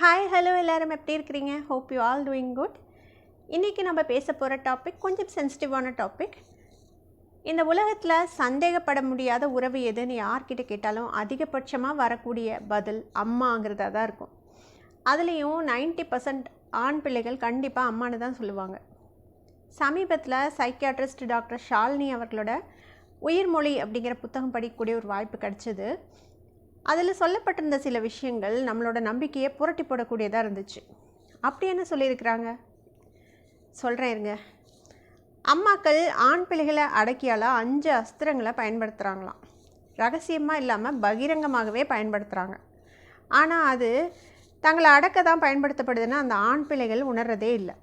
Hi hello எல்லாரும். எப்படி இருக்கிறீங்க? Hope you all doing good இன்றைக்கி நம்ம பேச போகிற டாபிக் கொஞ்சம் சென்சிட்டிவான டாபிக் இந்த உலகத்தில் சந்தேகப்பட முடியாத உறவு எதுன்னு யார்கிட்ட கேட்டாலும் அதிகபட்சமாக வரக்கூடிய பதில் அம்மாங்கிறதா தான் இருக்கும். அதுலேயும் 90% பர்சன்ட் ஆண் பிள்ளைகள் கண்டிப்பாக அம்மானு தான் சொல்லுவாங்க. சமீபத்தில் சைக்கியாட்ரிஸ்ட் டாக்டர் ஷாலினி அவர்களோட உயிர்மொழி அப்படிங்கிற புத்தகம் படிக்கக்கூடிய ஒரு வாய்ப்பு கிடச்சிது. அதில் சொல்லப்பட்டிருந்த சில விஷயங்கள் நம்மளோட நம்பிக்கையை புரட்டி போடக்கூடியதாக இருந்துச்சு. அப்படி என்ன சொல்லியிருக்கிறாங்க? சொல்கிறேன் இருங்க. அம்மாக்கள் ஆண் பிள்ளைகளை அடக்கியால அஞ்சு அஸ்திரங்களை பயன்படுத்துகிறாங்களாம் ரகசியமாக இல்லாமல் பகிரங்கமாகவே பயன்படுத்துகிறாங்க ஆனால் அது தங்களை அடக்க தான் பயன்படுத்தப்படுதுன்னு அந்த ஆண் பிள்ளைகள் உணர்றதே இல்லை.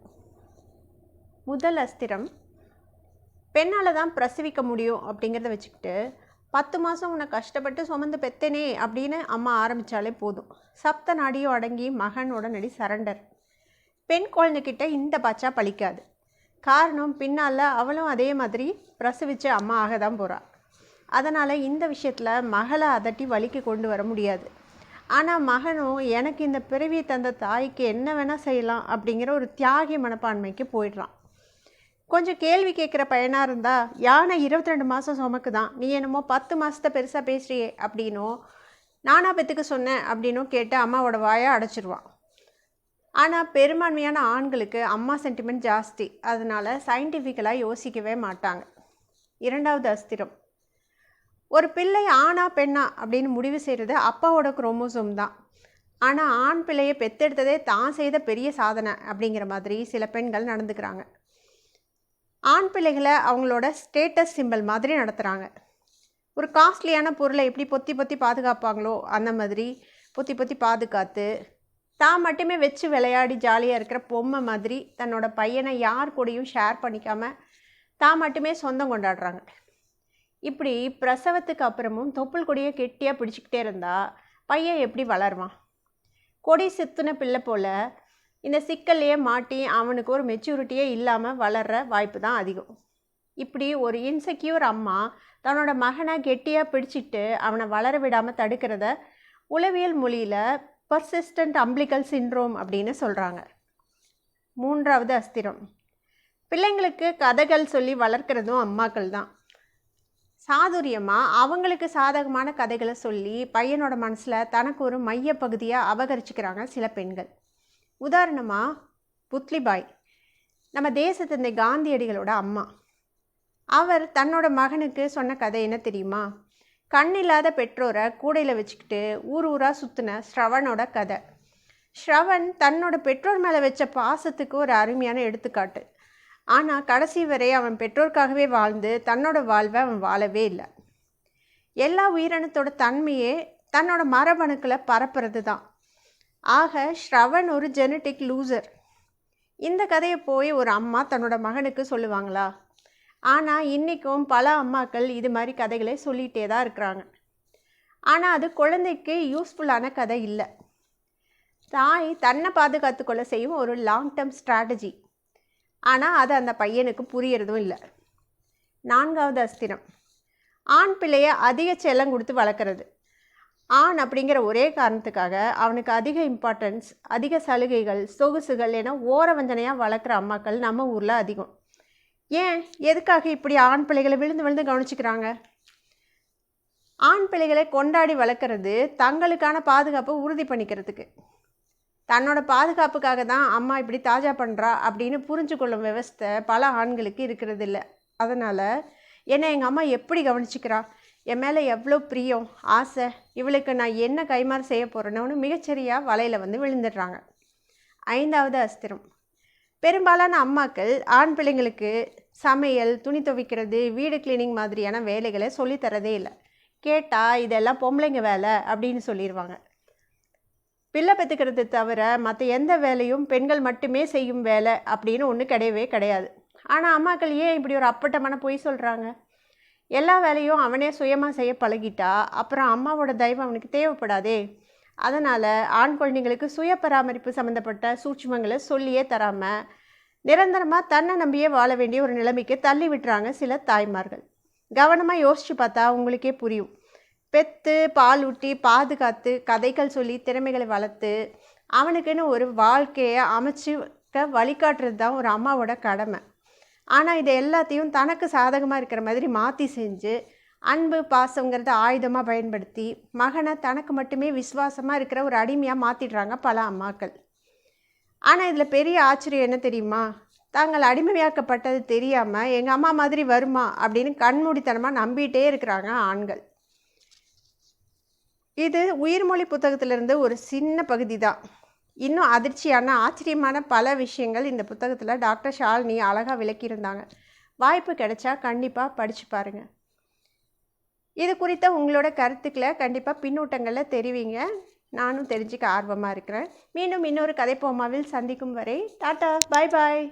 முதல் அஸ்திரம் பெண்ணால் தான் பிரசவிக்க முடியும் அப்படிங்கிறத வச்சுக்கிட்டு பத்து மாதம் உன்னை கஷ்டப்பட்டு சுமந்து பெத்தனே அப்படின்னு அம்மா ஆரம்பித்தாலே போதும். சப்த நாடியும் அடங்கி மகன் உடனடி சரண்டர். பெண் குழந்தைகிட்ட இந்த பச்சா பழிக்காது. காரணம் பின்னால் அவளும் அதே மாதிரி பிரசவிச்ச அம்மா ஆக தான் போகிறாள் அதனால் இந்த விஷயத்தில் மகளை அதட்டி வலிக்கு கொண்டு வர முடியாது. ஆனால் மகனும் எனக்கு இந்த பிறவியை தந்த தாய்க்கு என்ன வேணால் செய்யலாம் அப்படிங்கிற ஒரு தியாகி மனப்பான்மைக்கு போயிடுறான். கொஞ்சம் கேள்வி கேட்குற பையனாக இருந்தால் யானை இருபத்தி ரெண்டு மாதம் சுமக்குதான். நீ என்னமோ பத்து மாதத்தை பெருசாக பேசுகிறியே அப்படின்னும் நானா பெற்றுக்கு சொன்னேன் அப்படின்னும் கேட்டு அம்மாவோட வாயை அடைச்சிருவான். ஆனால் பெரும்பான்மையான ஆண்களுக்கு அம்மா சென்டிமெண்ட் ஜாஸ்தி. அதனால் சயின்டிஃபிக்கலாக யோசிக்கவே மாட்டாங்க. இரண்டாவது அஸ்திரம். ஒரு பிள்ளை ஆணா பெண்ணா அப்படின்னு முடிவு செய்கிறது அப்பாவோட குரோமோசோம் தான். ஆனால் ஆண் பிள்ளையை பெத்தெடுத்ததே தான் செய்த பெரிய சாதனை அப்படிங்கிற மாதிரி சில பெண்கள் நடந்துக்கிறாங்க. ஆண் பிள்ளைகளை அவங்களோட ஸ்டேட்டஸ் சிம்பல் மாதிரி நடத்துகிறாங்க ஒரு காஸ்ட்லியான பொருளை எப்படி பொத்தி பொத்தி பாதுகாப்பாங்களோ அந்த மாதிரி பொத்தி பொத்தி பாதுகாத்து தான் மட்டுமே வச்சு விளையாடி ஜாலியாக இருக்கிற பொம்மை மாதிரி தன்னோட பையனை யார் கூடயும் ஷேர் பண்ணிக்காமல் தான் மட்டுமே சொந்தம் கொண்டாடுறாங்க. இப்படி பிரசவத்துக்கு அப்புறமும் தொப்புள் கொடியை கெட்டியாக பிடிச்சிக்கிட்டே இருந்தால் பையன் எப்படி வளருவான்? கொடி சித்துன பிள்ளை போல் இந்த சிக்கல்லையே மாட்டி அவனுக்கு ஒரு மெச்சூரிட்டியே இல்லாமல் வளர்கிற வாய்ப்பு தான் அதிகம். இப்படி ஒரு இன்செக்யூர் அம்மா தன்னோட மகனை கெட்டியாக பிடிச்சிட்டு அவனை வளர விடாமல் தடுக்கிறத உளவியல் மொழியில் பர்சிஸ்டன்ட் அம்பிளிக்கல் சின்ரோம் அப்படின்னு சொல்கிறாங்க மூன்றாவது அஸ்திரம். பிள்ளைங்களுக்கு கதைகள் சொல்லி வளர்க்குறதும் அம்மாக்கள் தான். சாதுரியமாக அவங்களுக்கு சாதகமான கதைகளை சொல்லி பையனோட மனசில் தனக்கு ஒரு மையப்பகுதியாக அபகரிச்சுக்கிறாங்க சில பெண்கள். உதாரணமாக புத்லிபாய். நம்ம தேசத்தந்தை காந்தியடிகளோட அம்மா. அவர் தன்னோட மகனுக்கு சொன்ன கதை என்ன தெரியுமா? கண்ணில்லாத பெற்றோரை கூடையில் வச்சுக்கிட்டு ஊர் ஊராக சுற்றின ஸ்ரவனோட கதை. ஸ்ரவன் தன்னோட பெற்றோர் மேலே வச்ச பாசத்துக்கு ஒரு அருமையான எடுத்துக்காட்டு. ஆனால் கடைசி வரை அவன் பெற்றோருக்காகவே வாழ்ந்து தன்னோட வாழ்வை அவன் வாழவே இல்லை. எல்லா உயிரினத்தோட தன்மையே தன்னோட மரபணுக்களை பரப்புறது தான் ஆக ஸ்ரவன் ஒரு ஜெனட்டிக் லூசர் இந்த கதையை போய் ஒரு அம்மா தன்னோட மகனுக்கு சொல்லுவாங்களா? ஆனால் இன்றைக்கும் பல அம்மாக்கள் இது மாதிரி கதைகளை சொல்லிகிட்டே தான் இருக்கிறாங்க. ஆனால் அது குழந்தைக்கு யூஸ்ஃபுல்லான கதை இல்லை. தாய் தன்னை பாதுகாத்துக்கொள்ள செய்யும் ஒரு லாங் டேர்ம் ஸ்ட்ராட்டஜி ஆனால் அது அந்த பையனுக்கு புரியறதும் இல்லை. நான்காவது அஸ்திரம். ஆண் பிள்ளையை அதிக செல்லம் கொடுத்து வளர்க்குறது. ஆண் அப்படிங்கிற ஒரே காரணத்துக்காக அவனுக்கு அதிக இம்பார்ட்டன்ஸ் அதிக சலுகைகள் சொகுசுகள் என ஓர வஞ்சனையாக வளர்க்குற அம்மாக்கள் நம்ம ஊரில் அதிகம். ஏன்? எதுக்காக இப்படி ஆண் பிள்ளைகளை விழுந்து விழுந்து கவனிச்சுக்கிறாங்க? ஆண் பிள்ளைகளை கொண்டாடி வளர்க்குறது தங்களுக்கான பாதுகாப்பை உறுதி பண்ணிக்கிறதுக்கு. தன்னோட பாதுகாப்புக்காக தான் அம்மா இப்படி தாஜா பண்ணுறா அப்படின்னு புரிஞ்சு கொள்ளும் விவஸ்தை பல ஆண்களுக்கு இருக்கிறது இல்லை அதனால் என்னை எங்கள் அம்மா எப்படி கவனிச்சிக்கிறா? என் மேலே எவ்வளோ பிரியம் ஆசை இவளுக்கு நான் என்ன கைமாறு செய்ய போகிறேன்னு மிகச்சரியாக வலையில் வந்து விழுந்துடுறாங்க. ஐந்தாவது அஸ்திரம். பெரும்பாலான அம்மாக்கள் ஆண் பிள்ளைங்களுக்கு சமையல் துணி துவைக்கிறது வீடு கிளீனிங் மாதிரியான வேலைகளை சொல்லித்தரதே இல்லை. கேட்டால் இதெல்லாம் பொம்பளைங்க வேலை அப்படின்னு சொல்லிடுவாங்க பிள்ளை பெற்றுக்கிறது தவிர மற்ற எந்த வேலையும் பெண்கள் மட்டுமே செய்யும் வேலை அப்படின்னு ஒன்று கிடையவே கிடையாது. ஆனால் அம்மாக்கள் ஏன் இப்படி ஒரு அப்பட்டமான பொய் சொல்கிறாங்க எல்லா வேலையும் அவனே சுயமாக செய்ய பழகிட்டா அப்புறம் அம்மாவோட தயவு அவனுக்கு தேவைப்படாதே. அதனால் ஆண் குழந்தைங்களுக்கு சுய பராமரிப்பு சம்மந்தப்பட்ட சூட்சமங்களை சொல்லியே தராமல் நிரந்தரமாக தன்னை நம்பியே வாழ வேண்டிய ஒரு நிலைமைக்கு தள்ளி விட்டுறாங்க சில தாய்மார்கள். கவனமாக யோசித்து பார்த்தா உங்களுக்கே புரியும். பெற்று பால் ஊட்டி பாதுகாத்து கதைகள் சொல்லி திறமைகளை வளர்த்து அவனுக்குன்னு ஒரு வாழ்க்கையை அமைச்சுக்க வழிகாட்டுறது தான் ஒரு அம்மாவோட கடமை. ஆனால் இதை எல்லாத்தையும் தனக்கு சாதகமாக இருக்கிற மாதிரி மாற்றி செஞ்சு அன்பு பாசங்கிறத ஆயுதமாக பயன்படுத்தி மகனை தனக்கு மட்டுமே விசுவாசமாக இருக்கிற ஒரு அடிமையாக மாற்றிடுறாங்க பல அம்மாக்கள். ஆனால் இதில் பெரிய ஆச்சரியம் என்ன தெரியுமா? தாங்கள் அடிமையாக்கப்பட்டது தெரியாமல் எங்கள் அம்மா மாதிரி வருமா? அப்படின்னு கண்மூடித்தனமாக நம்பிட்டே இருக்கிறாங்க ஆண்கள். இது உயிர்மொழி புத்தகத்திலிருந்து ஒரு சின்ன பகுதி தான் இன்னும் அதிர்ச்சியான ஆச்சரியமான பல விஷயங்கள் இந்த புத்தகத்தில் டாக்டர் ஷாலினி அழகாக விளக்கியிருந்தாங்க. வாய்ப்பு கிடைச்சா கண்டிப்பாக படித்து பாருங்கள் இது குறித்த உங்களோட கருத்துக்களை கண்டிப்பாக பின்னூட்டங்களில் தெரிவிங்க. நானும் தெரிஞ்சுக்க ஆர்வமாக இருக்கிறேன். மீண்டும் இன்னொரு கதை போமாவில் சந்திக்கும் வரை டாட்டா பாய் பாய்